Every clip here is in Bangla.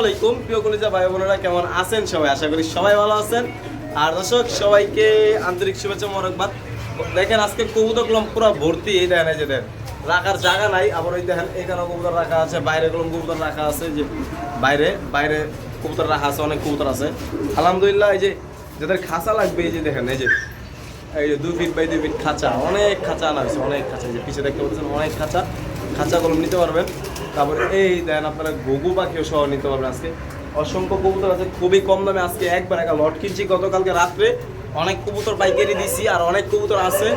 আলাইকুম। প্রিয় কলিজা ভাই বোনেরা, কেমন আছেন সবাই? আশা করি সবাই ভালো আছেন। আর দর্শক, সবাইকে আন্তরিক শুভেচ্ছা মোরকবাদ দেখেন আজকে কবুতরগুলো পুরো ভর্তি, এই দেখেন, এই যে দেখেন। রাখার জায়গা নাই, আবার ওই দেখেন এখানে কবুতর রাখা আছে, বাইরে গুলো কবুতর রাখা আছে যে বাইরে বাইরে কবুতর রাখা আছে, অনেক কবুতর আছে। আলহামদুলিল্লাহ, এই যে যাদের খাঁচা লাগবে, এই যে দেখেন, এই যে এই যে দুই ফিট বাই দুই ফিট খাঁচা, অনেক খাঁচা আনা হয়েছে, অনেক খাঁচা যে পিছিয়ে দেখতে পাচ্ছেন, অনেক খাঁচা। খাঁচাগুলো নিতে পারবেন। তারপরে এই দেন আপনারা ঘুঘু পাখিও সহ নিতে পারবেন আজকে। অসংখ্য কবুতর আছে, খুবই কম দামে আজকে একবার একা লট কিনছি। গতকালকে রাত্রে অনেক কবুতর পাইকারি দিছি আর অনেক কবুতর আছে।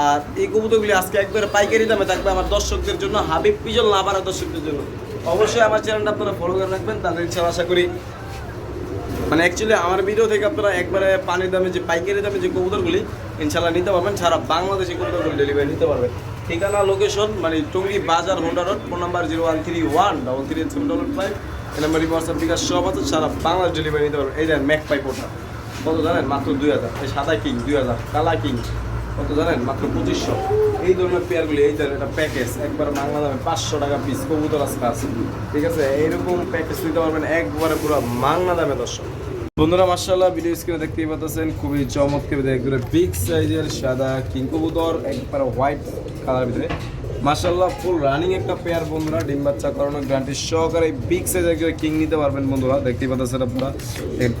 আর এই কবুতরগুলি আজকে একবারে পাইকারি দামে থাকবে আমার দর্শকদের জন্য, হাবিব পিজল পারা দর্শকদের জন্য। অবশ্যই আমার চ্যানেলটা আপনারা ফলো করে রাখবেন, তাদের ইচ্ছা আশা করি। মানে অ্যাকচুয়ালি আমার ভিডিও থেকে আপনারা একবারে পানির দামে যে, পাইকারি দামে যে কবুতরগুলি ইনশাল্লাহ নিতে পারবেন, সারা বাংলাদেশে কবুতরগুলি ডেলিভারি নিতে পারবেন। ঠিকানা লোকেশন মানে Tongi Bazar Honda road phone number zero one three one double three seven double five এই নাম্বার হোয়াটসঅ্যাপ বিকাশ সব আছে, সারা বাংলাদেশ ডেলিভারি নিতে এই দেন ম্যাক পাইপ ওটা কত জানেন? মাত্র দুই হাজার। এই সাদা কিং, দুই হাজার। কালা কিং, কত জানেন? মাত্র পঁচিশশো। এই ধরনের পেয়ারগুলি এই ধরনের একটা প্যাকেজ একবার বাংলা দামে পাঁচশো টাকা পিস কবুতর আজকে আছে ঠিক আছে? এইরকম প্যাকেজ নিতে পারবেন একবারে পুরো মাংনা দামে, দর্শক। বন্ধুরা মার্শাল্লাহ ভিডিও স্ক্রিনে দেখতেই পাচ্ছেন, খুবই চমৎকার একবারে বিগ সাইজের সাদা কিং কবুতর, একবারে হোয়াইট কালার ভিতরে। মার্শাল্লাহ ফুল রানিং একটা পেয়ার বন্ধুরা, ডিম বাচ্চা করানোর গ্যারান্টি সহকারে বিগ সাইজের একজন কিং নিতে পারবেন বন্ধুরা। দেখতেই পাচ্ছেন আপনারা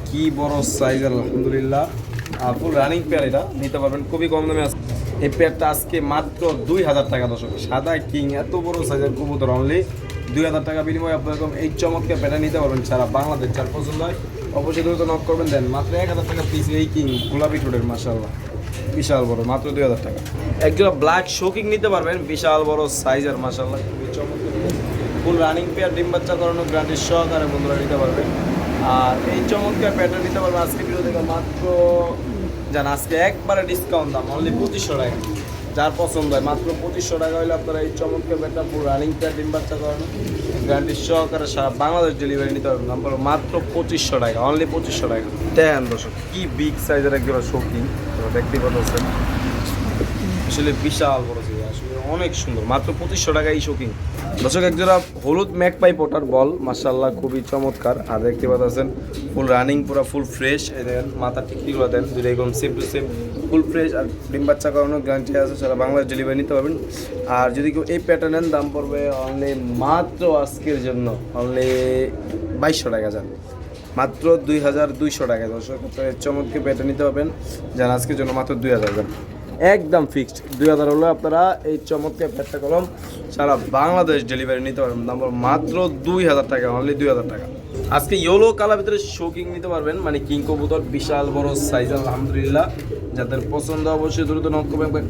কি বড় সাইজ আলহামদুলিল্লাহ। আর ফুল রানিং পেয়ার এটা নিতে পারবেন, খুবই কম দামে আছে। এই পেয়ারটা আজকে মাত্র দুই হাজার টাকা দর্শক। সাদা কিং এত বড় সাইজের কবুতর অনলি দুই হাজার টাকা বিনিময়ে আপনার এরকম এই চমৎকার পেটা নিতে পারবেন সারা বাংলাদেশ, যার পছন্দ হয় অবশ্যই দ্রুত নক করবেন। দেন মাত্র এক হাজার টাকা পিস এই কিং গোলাপি ঠোঁটের মাসাল্লাহ বিশাল বড়, মাত্র দুই হাজার টাকা। একজোড়া ব্ল্যাক শোকিং নিতে পারবেন, বিশাল বড় সাইজের মাসাল্লাহ ফুল রানিং পেয়ার ডিম বাচ্চা করানো গ্রান্টির সহকারে বন্ধুরা নিতে পারবেন আর এই চমৎকার প্যাটার্ন নিতে পারবেন আজকে ভিডিও থেকে মাত্র, জান, আজকে একবারে ডিসকাউন্ট দাম অনলি পঁচিশশো টাকা। যার পছন্দ হয়, মাত্র পঁচিশশো টাকা হলে আপনারা এই চমৎকার ব্যাটটা পুরো রানিং প্যাড ডিম বাচ্চা করানো। গ্যারান্টি সহকারে সারা বাংলাদেশ ডেলিভারি নিতে পারবেন। নাম্বার মাত্র পঁচিশশো টাকা অনলি পঁচিশশো টাকা। দেন দর্শক। কি বিগ সাইজের একজন শৌখিন দেখতেই পাচ্ছেন আসলে বিশাল বড় ছিল আসলে অনেক সুন্দর। মাত্র পঁচিশশো টাকা এই শৌখিন। দর্শক একজোড়া হলুদ ম্যাক পাই পোটার বল মার্শাল্লাহ খুবই চমৎকার। আর দেখতে পাচ্ছেন ফুল রানিং পুরো ফুল ফ্রেশ দেখেন মাথার টিকটিগুলো দেন দুটো এরকম same to same full fresh আর ডিম বাচ্চা করানোর গ্যারান্টি আছে সারা বাংলাদেশ ডেলিভারি নিতে পারবেন। আর যদি কেউ এই প্যাটার্নের দাম পড়বে অনলি মাত্র আজকের জন্য অনলি বাইশশো টাকা যান। মাত্র দুই হাজার দুইশো টাকা। দর্শক চমৎকে প্যাটার্ন নিতে পারবেন। যান, আজকের জন্য মাত্র দুই হাজার যান। একদম ফিক্সড দুই হাজার হলে আপনারা এই চমৎকার প্যাটটা কলম সারা বাংলাদেশ ডেলিভারি নিতে পারবেন। নাম্বার মাত্র দুই হাজার টাকা অনলি দুই হাজার টাকা। আজকে ইয়েলো কালার ভিতরে শোকিং নিতে পারবেন। মানে কিং কবুতর, বিশাল বড় সাইজ আলহামদুলিল্লাহ। যাদের পছন্দ অবশ্যই দ্রুত নক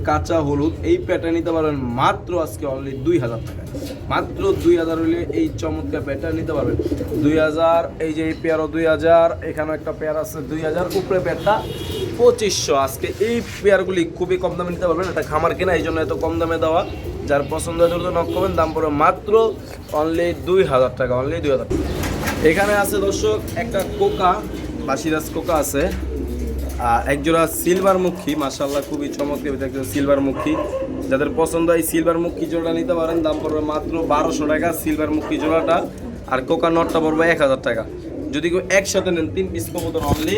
কাঁচা হলুদ, এই প্যাটার্ন নিতে পারবেন মাত্র আজকে অনলি দুই হাজার টাকা মাত্র দুই হাজার হলে এই চমৎকার প্যাটার্ন নিতে পারবেন। দুই হাজার, এই যে এই পেয়ারও দুই হাজার, এখানেও একটা পেয়ার আছে দুই হাজার, উপরে পেয়ারটা পঁচিশশো। আজকে এই পেয়ারগুলি খুবই কম দামে নিতে পারবেন, এটা খামার কেনা, এই জন্য এত কম দামে দেওয়া। যার পছন্দ দ্রুত নক করবেন দাম পড়বে মাত্র অনলি দুই হাজার টাকা অনলি দুই হাজার এখানে আছে দর্শক, একটা কোকা, বাসিরাজ কোকা আছে। একজোড়া সিলভার মুখী মাসাল্লাহ খুবই চমৎকার একজন সিলভার মুখী। যাদের পছন্দ হয় সিলভার মুখী জোড়া নিতে পারেন, দাম পড়বে মাত্র বারোশো টাকা সিলভার মুখী জোড়াটা। আর কোকা নটটা পড়বে এক হাজার টাকা। যদি কেউ একসাথে নেন, তিন পিস কবুতর অনলি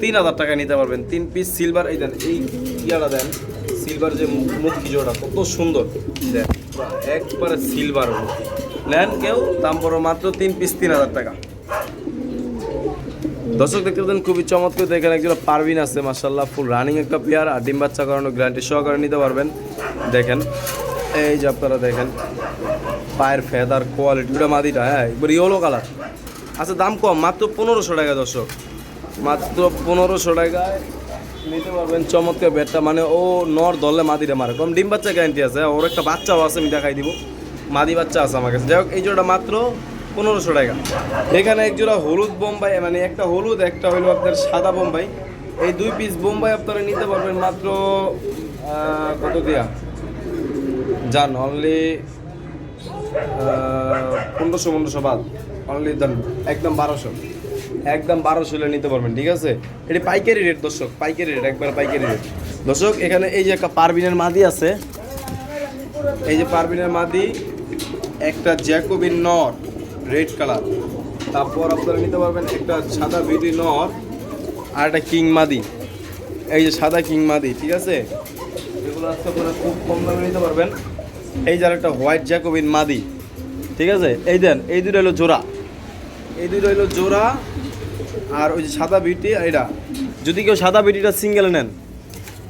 তিন হাজার টাকা নিতে পারবেন। তিন পিস সিলভার এই দেন, এই ইয়াটা দেন সিলভার যে মুখী জোড়া কত সুন্দর। দেন একবারে সিলভার নেন কেউ, দাম পড়বে মাত্র তিন পিস তিন হাজার টাকা। দর্শক দেখতে পাচ্ছেন, খুবই চমৎকার দেখেন একজন পারবিন আছে মাসাল্লাহ ফুল রানিং একটা পেয়ার আর ডিম বাচ্চা করানো গ্যারান্টি সহকারে নিতে পারবেন। দেখেন, এই যে আপনারা দেখেন, পায়ের ফেদার কোয়ালিটি ওটা মাদিটা হ্যাঁ একবার ইয়েলো কালার আচ্ছা দাম কম, মাত্র পনেরোশো টাকা দর্শক। মাত্র পনেরোশো টাকায় নিতে পারবেন চমৎকার ব্যাটটা মানে ও নর ধরলে মাদিটা মারে। কম, ডিম বাচ্চা গ্যারান্টি আছে ওর একটা বাচ্চাও আছে, আমি দেখাই দিব। মাদি বাচ্চা আছে আমার কাছে। যাই হোক, এই জোড়া মাত্র পনেরোশো টাকা। এখানে এক জোড়া হলুদ বোম্বাই মানে একটা হলুদ, একটা হলো আপনার সাদা বোম্বাই। এই দুই পিস বোম্বাই আপনারা নিতে পারবেন মাত্র কত দিয়া? যান অনলি পনেরোশো পনেরোশো বাদ। অনলি দেন একদম বারোশো। একদম বারোশো হলে নিতে পারবেন, ঠিক আছে? এটি পাইকারি রেট দর্শক, পাইকারি রেট একবার পাইকারি রেট দর্শক, এখানে এই যে একটা পারবিনের মাদি আছে। এই যে পারবিনের মাদি, একটা জ্যাকোবিন নট। রেড কালার তারপর আপনারা নিতে পারবেন একটা সাদা বিউটি নর আর একটা কিং মাদি। এই যে সাদা কিং মাদি, ঠিক আছে? এগুলো আজকে আপনারা খুব কম দামে নিতে পারবেন। এই যে আর একটা হোয়াইট জ্যাকোবিন মাদি, ঠিক আছে? এই দেন, এই দুটো হলো জোড়া। এই দুটো হলো জোড়া আর ওই যে সাদা আর এটা। যদি কেউ সাদা বিউটিটা সিঙ্গেল নেন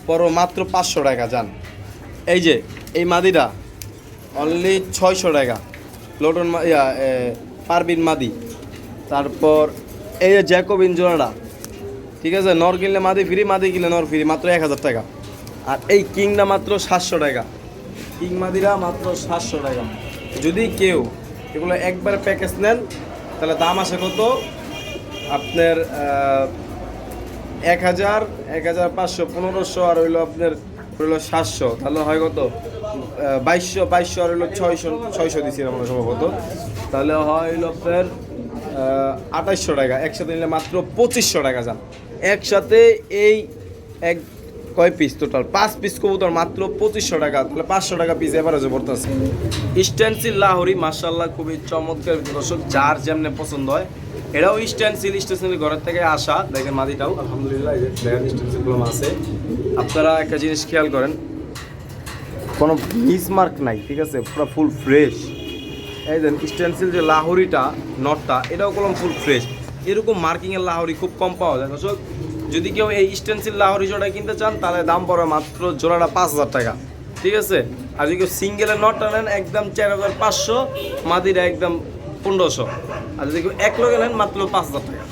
পর মাত্র পাঁচশো টাকা যান। এই যে, এই মাদিটা অনলি ছয়শো টাকা। লোটন ইয়া পারবিন মাদি। তারপর এই যে জ্যাকোবিন জোড়াটা ঠিক আছে? নর কিনলে মাদি, ফ্রি মাদি কিনলে নর ফ্রি, মাত্র এক হাজার টাকা। আর এই কিংটা মাত্র সাতশো টাকা। কিং মাদিরা মাত্র সাতশো টাকা। যদি কেউ এগুলো একবার প্যাকেজ নেন, তাহলে দাম আসে কত? আপনার এক হাজার এক হাজার পাঁচশো, পনেরোশো, আর হইল আপনার, হইল সাতশো। তাহলে হয় কত? বাইশশো বাইশশো আর হইল ছয়শো ছয়শো দিচ্ছি আমরা সম্ভবত। তাহলে হইল আপনার আঠাইশশো টাকা। একসাথে নিলে মাত্র পঁচিশশো টাকা যান। একসাথে এই এক, কয় পিস টোটাল পাঁচ পিস কবুতর মাত্র পঁচিশশো টাকা। তাহলে পাঁচশো টাকা পিস এভারেজে পড়তেছে। স্ট্যান্সিল লাহোরি মার্শাল্লাহ খুবই চমৎকার দর্শক, যার যেমনে পছন্দ হয় এটাও স্ট্যান্সিল স্টেশনের ঘরের থেকে আসা। দেখেন মাদিটাও আলহামদুলিল্লাহ স্ট্যান্সিলগুলো আছে। আপনারা একটা জিনিস খেয়াল করেন কোনো মিসমার্ক নাই, ঠিক আছে? পুরো ফুল ফ্রেশ এই দেন স্টেন্সিল যে লাহরিটা নটটা এটাও কলম ফুল ফ্রেশ এরকম মার্কিংয়ের লাহরি খুব কম পাওয়া যায়। দর্শক, যদি কেউ এই স্টেন্সিল লাহরি জোড়া কিনতে চান, তাহলে দাম পড়বে মাত্র জোড়াটা পাঁচ হাজার টাকা। ঠিক আছে? আর যদি কেউ সিঙ্গেলের নটটা নেন, একদম চার হাজার পাঁচশো, মাদিরা একদম পনেরোশো। আর যদি কেউ এক লোকে নেন, মাত্র পাঁচ হাজার টাকা।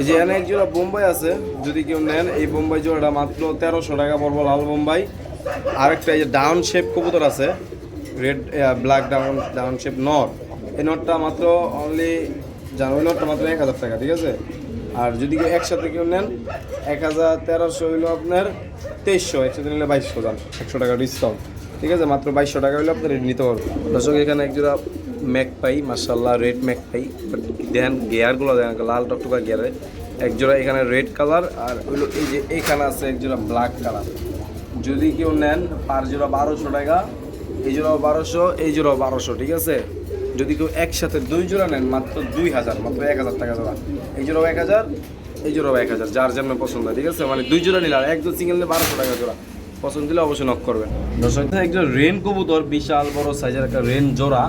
এই যে এখানে এক জোড়া বোম্বাই আছে। যদি কেউ নেন, এই বোম্বাই জোড়াটা মাত্র তেরোশো টাকা পড়ব লাল বোম্বাই। আরেকটা এই যে ডাউন শেপ কবুতর আছে red black down down shape not এই নটটা মাত্র অনলি জানুয়ারি নটটা মাত্র এক হাজার টাকা, ঠিক আছে? আর যদি একসাথে কেউ নেন, এক হাজার তেরোশো হইল আপনার তেইশশো, একসাথে নিলে বাইশশো যান একশো টাকা ডিসকাউন্ট ঠিক আছে? মাত্র বাইশশো টাকা হইলে আপনার নিতে পারবেন। দর্শক, এখানে একজোড়া ম্যাক পাই মার্শাল্লাহ রেড ম্যাক পাই। দেন গিয়ারগুলো দেন লাল টকটকা গিয়ারে একজোড়া এখানে রেড কালার আর হইল এই যে এখানে আছে একজোড়া ব্ল্যাক কালার যদি কেউ নেন, পার জোড়া বারোশো টাকা, এই জোড়াও বারোশো, এই জোড়াও বারোশো, ঠিক আছে? যদি কেউ একসাথে দুই জোড়া নেন, মাত্র দুই হাজার, মাত্র এক হাজার টাকা জোড়া। এই জোড়াও এক হাজার, এই জোড়াও এক হাজার, যার যেমন পছন্দ হয় ঠিক আছে? মানে দুই জোড়া নিলে আর একজন সিঙ্গেল নিলে বারোশো টাকা জোড়া। পছন্দ দিলে অবশ্যই নক করবেন। দর্শক একজন রেন কবুতর, বিশাল, বড় সাইজের একটা রেন জোড়া।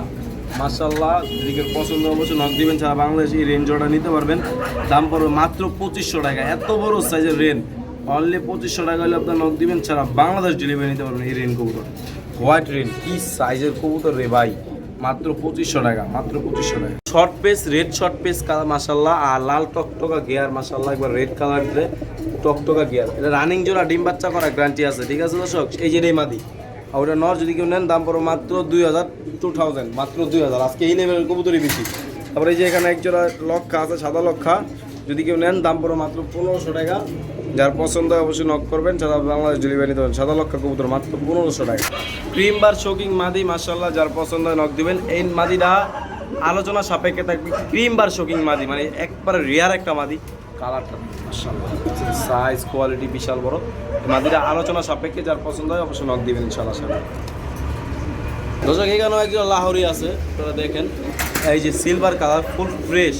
মার্শাল্লাহ যদি কেউ পছন্দ অবশ্যই নক দিবেন, সারা বাংলাদেশে এই রেন জোড়া নিতে পারবেন। দাম পড়বে মাত্র পঁচিশশো টাকা। এত বড় সাইজের রেন। অনলি পঁচিশশো টাকা হলে আপনার নক দিবেন ছাড়া বাংলাদেশ ডেলিভারি নিতে পারবেন এই রেন কবুতর। হোয়াইট রেন কি সাইজের কবুতর রে ভাই? মাত্র পঁচিশশো টাকা মাত্র পঁচিশশো টাকা। Short face red short face colour মাসাল্লাহ আর লাল টকটকা গিয়ার মাসাল্লাহ একবার রেড কালার দিলে টকটকা গিয়ার এটা রানিং জোড়া ডিম বাচ্চা করা গ্যারান্টি আছে ঠিক আছে দর্শক? এই যে রে মাদি আর ওটা নর যদি কেউ নেন দাম পড়ো মাত্র দুই হাজার টু থাউজেন্ড মাত্র দুই হাজার। আজকে এই লেভেলের কবুতরই বেশি। তারপরে এই যে এখানে এক জোড়া লক্ষা আছে সাদা লক্ষা। যদি কেউ নেন দাম পড়ো মাত্র পনেরোশো টাকা। যার পছন্দ হয় অবশ্যই নক করবেন, সাদা বাংলাদেশ ডেলিভারি নিতে সাদা লক্ষা কবুতর, মাত্র পনেরোশো টাকা। ক্রিম বার শোকিং মাদি মাসাল্লাহ যার পছন্দ হয় নক দিবেন। এই মাদিটা আলোচনা সাপেক্ষে থাকবে ক্রিম বার শোকিং মাদি মানে একবারে রেয়ার একটা মাদি। কালারটা মাসাল্লাহ সাইজ কোয়ালিটি বিশাল বড়। মাদিরা আলোচনা সাপেক্ষে যার পছন্দ হয় অবশ্যই নক দিবেন ইনশাল্লাহ সামনে দর্শক, এখানেও একজন লাহোরি আছে, আপনারা দেখেন। এই যে সিলভার কালার ফুল ফ্রেশ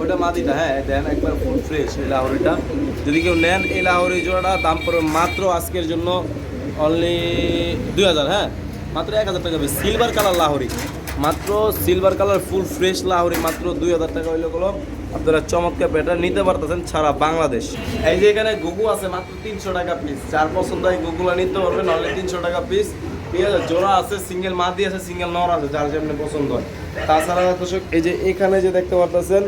ওটা মাদিটা হ্যাঁ দেন একবার ফুল ফ্রেশ এই লাহোরিটা। যদি কেউ নেন এই লাহোরি জোড়াটা, দাম পড়বে মাত্র আজকের জন্য অনলি দুই হাজার হ্যাঁ মাত্র এক হাজার টাকা সিলভার কালার লাহোরি, মাত্র silver colour full fresh Lahori, মাত্র দুই হাজার টাকা হইলে গুলো। আপনারা চমৎকার প্যাটার্ন নিতে পারতেছেন সারা বাংলাদেশ। এই যে এখানে গুগু আছে, মাত্র তিনশো টাকা পিস চার পছন্দ হয় গুগুলা নিতে পারবেন অনলি তিনশো টাকা পিস ঠিক আছে জোড়া আছে, সিঙ্গেল মাদি আছে, সিঙ্গেল নর আছে, যার যেমনি পছন্দ হয়। তাছাড়া দর্শক, এই যে এখানে যে দেখতে পারতেছেন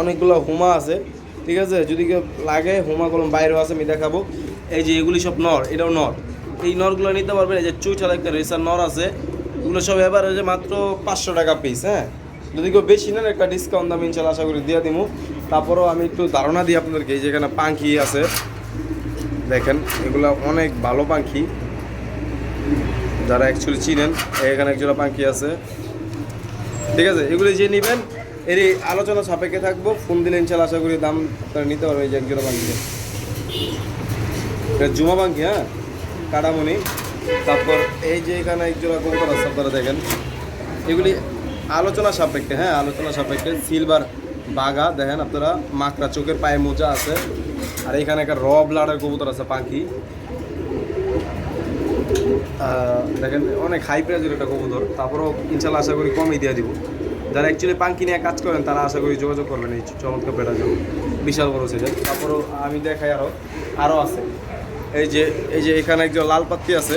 অনেকগুলো হুমা আছে, ঠিক আছে? যদি কেউ লাগে, হুমা কলম বাইরেও আছে, আমি দেখাবো। এই যে এগুলি সব নর, এটাও নর। এই নরগুলো নিতে পারবেন, এই যে চুইঠাল একটা রেসার নর আছে, এগুলো সব এবার যে মাত্র পাঁচশো টাকা পিস হ্যাঁ? যদি কেউ বেশি নেন, একটা ডিসকাউন্ট দাম ইনশাল্লাহ আশা করি দিয়ে দিব তারপরেও আমি একটু ধারণা দিই আপনাদেরকে, এই যে এখানে পাখি আছে, দেখেন, এগুলো অনেক ভালো পাখি যারা অ্যাকচুয়ালি চিনেন, এখানে একজোড়া পাখি আছে। ঠিক আছে, এগুলি যে নেবেন এর এই আলোচনা সাপেক্ষে থাকব। ফোন দিলে ইনশাল্লাহ আশা করি দাম তারা নিতে পারবে এই যে একজোড়া পাখি। এটা জুমা পাখি হ্যাঁ? কাটামণি। তারপর এই যে এখানে একজোড়া কবুতর আছে, আপনারা দেখেন। এগুলি আলোচনা সাপেক্ষে হ্যাঁ? আলোচনা সাপেক্ষে। সিলভার বাঘা, দেখেন আপনারা, মাকড়া চোখের পায়ে মোজা আছে। আর এখানে একটা র ব্লাডের কবুতর আছে, পাখি। দেখেন, অনেক হাই প্রাইজের একটা কবুতর। তারপরেও ইনশাল্লাহ আশা করি কমই দিয়ে দিব। যারা অ্যাকচুয়ালি পাঙ্কি নিয়ে কাজ করেন, তারা আশা করি যোগাযোগ করবেন এই চমৎকার পেটার জন্য। বিশাল বড় সাইজের তারপরেও আমি দেখাই আরও আরও আছে। এই যে এই যে এখানে একজন লাল পাত্তি আছে।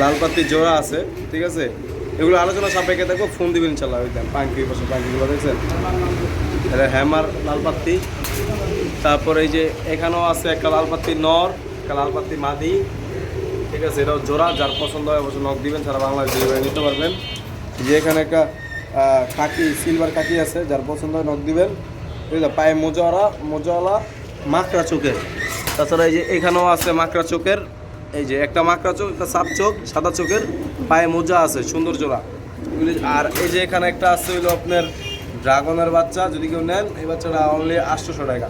লাল পাত্তি জোড়া আছে, ঠিক আছে? এগুলো আলোচনা সাপেক্ষে দেখো ফোন দিবেন ইনশাল্লাহ, ওই দেন, পাঙ্কি বসে পাঙ্কিগুলো, দেখছেন? এটা হ্যামার লাল পাত্তি তারপরে এই যে, এখানেও আছে একটা লাল পাত্তি নর, একটা লাল পাত্তি মাদি। ঠিক আছে, এটাও জোড়া, যার পছন্দ হয় অবশ্যই নখ দিবেন, সারা বাংলাদেশ ডেলিভারি নিতে পারবেন। যে এখানে একটা কাকি সিলভার কাকি আছে, যার পছন্দ হয় নখ দিবেন। ঠিক আছে পায়ে মোজাওয়ালা মোজাওয়ালা মাকড়া চোখের। তাছাড়া এই যে এখানেও আছে মাকড়া চোখের। এই যে একটা মাকড়া চোখ, একটা সাপ চোখ, সাদা চোখের। পায়ে মোজা আছে, সুন্দর জোড়া। আর এই যে এখানে একটা আছে হইল আপনার ড্রাগনের বাচ্চা, যদি কেউ নেন, এই বাচ্চাটা অনলি আটশোশো টাকা।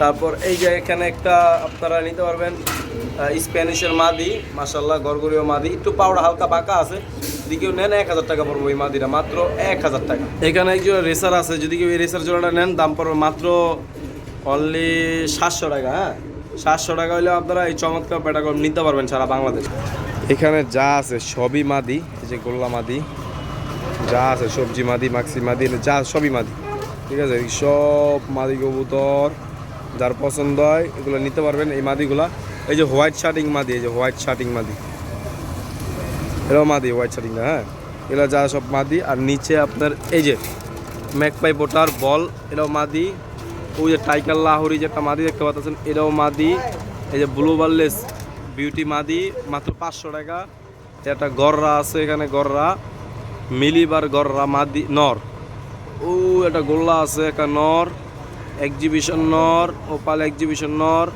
তারপর এই যে এখানে একটা আপনারা নিতে পারবেন স্প্যানিশের মাদি মাসাল্লাহ গরগরীয় মাদি। একটু পাউডার হালকা বাঁকা আছে, যদি কেউ নেন এক হাজার টাকা পড়বে ওই মাদিটা, মাত্র এক হাজার টাকা। এখানে একজন রেসার আছে, যদি কেউ এই রেসার জোড়াটা নেন, দাম পড়বে মাত্র অনলি সাতশো টাকা হ্যাঁ? সাতশো টাকা হলে আপনারা এই চমৎকার প্যাটাগন নিতে পারবেন সারা বাংলাদেশ। এখানে যা আছে, সবই মাদি, এই যে গোল্লা মাদি, যা আছে, সবজি মাদি, মাক্সি মাদি, যা সবই মাদি, ঠিক আছে? সব মাদি কবুতর যার পছন্দ হয়, এগুলো নিতে পারবেন। এই মাদিগুলা, এই যে হোয়াইট শার্টিং মাদি, এই যে হোয়াইট শার্টিং মাদি। এটাও মাদি, হোয়াইট শার্টিং হ্যাঁ? এগুলো যা সব মাদি, আর নিচে আপনার এই যে ম্যাকপাই বোটার বল এটাও মাদি। ওই যে টাইকার লাহোরি যেটা মাদি দেখতে পাচ্ছেন এটাও মাদি। এই যে ব্লু বার্লেস বিউটি মাদি, মাত্র পাঁচশো টাকা। একটা গররা আছে এখানে, গররা। মিলিবার গররা মাদি, নর। ও একটা গোল্লা আছে একটা নর। এক্সিবিশন নর ওপাল এক্সিবিশন নর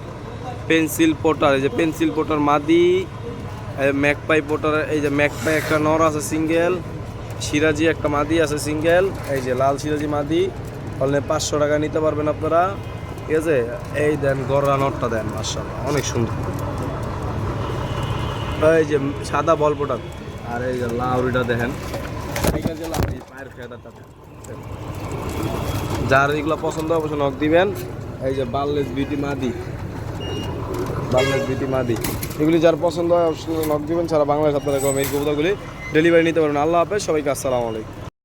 পেন্সিল পোটার এই যে পেন্সিল পোটার মাদি ম্যাকপাই পোটার এই যে ম্যাকপাই একটা নর আছে সিঙ্গেল সিরাজি একটা মাদি আছে সিঙ্গেল এই যে লাল সিরাজি মাদি তাহলে পাঁচশো টাকা নিতে পারবেন আপনারা। ঠিক আছে? এই দেন গররা নটটা দেন মার্শাল্লাহ অনেক সুন্দর। এই যে সাদা বল আর এই যে লাউরিটা দেখেন। পায়ের ফেদারটা। যার এগুলো পছন্দ অবশ্যই নখ দিবেন। এই যে বাল্লেস বিউটি মাদি। বাল্লেস বিউটি মাদি। এগুলি যার পছন্দ হয় অবশ্যই নখ দিবেন সারা বাংলাদেশ আপনারা এরকম এই কবিতাগুলি ডেলিভারি নিতে পারবেন আল্লাহ হাফেজ, সবাইকে আসসালামু আলাইকুম।